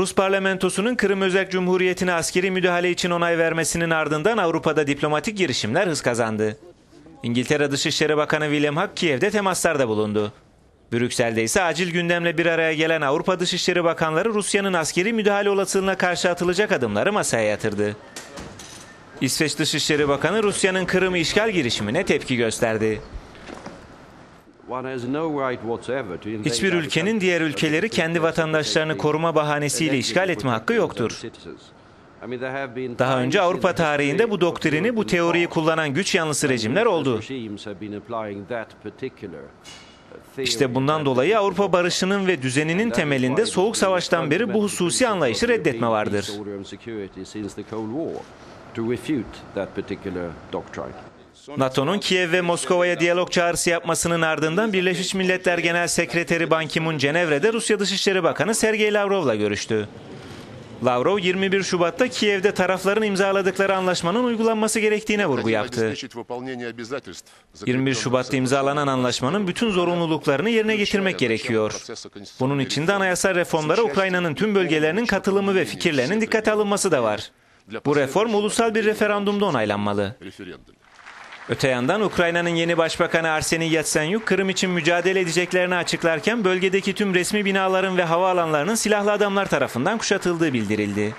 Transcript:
Rus parlamentosunun Kırım Özerk Cumhuriyeti'ne askeri müdahale için onay vermesinin ardından Avrupa'da diplomatik girişimler hız kazandı. İngiltere Dışişleri Bakanı William Hague Kiev'de temaslarda bulundu. Brüksel'de ise acil gündemle bir araya gelen Avrupa Dışişleri Bakanları Rusya'nın askeri müdahale olasılığına karşı atılacak adımları masaya yatırdı. İsveç Dışişleri Bakanı Rusya'nın Kırım'ı işgal girişimine tepki gösterdi. Hiçbir ülkenin diğer ülkeleri kendi vatandaşlarını koruma bahanesiyle işgal etme hakkı yoktur. Daha önce Avrupa tarihinde bu doktrini, bu teoriyi kullanan güç yanlısı rejimler oldu. İşte bundan dolayı Avrupa barışının ve düzeninin temelinde Soğuk Savaş'tan beri bu hususi anlayışı reddetme vardır. NATO'nun Kiev ve Moskova'ya diyalog çağrısı yapmasının ardından Birleşmiş Milletler Genel Sekreteri Ban Ki-moon Cenevre'de Rusya Dışişleri Bakanı Sergey Lavrov'la görüştü. Lavrov 21 Şubat'ta Kiev'de tarafların imzaladıkları anlaşmanın uygulanması gerektiğine vurgu yaptı. 21 Şubat'ta imzalanan anlaşmanın bütün zorunluluklarını yerine getirmek gerekiyor. Bunun içinde anayasal reformlara Ukrayna'nın tüm bölgelerinin katılımı ve fikirlerinin dikkate alınması da var. Bu reform ulusal bir referandumda onaylanmalı. Öte yandan Ukrayna'nın yeni başbakanı Arseniy Yatsenyuk, Kırım için mücadele edeceklerini açıklarken bölgedeki tüm resmi binaların ve havaalanlarının silahlı adamlar tarafından kuşatıldığı bildirildi.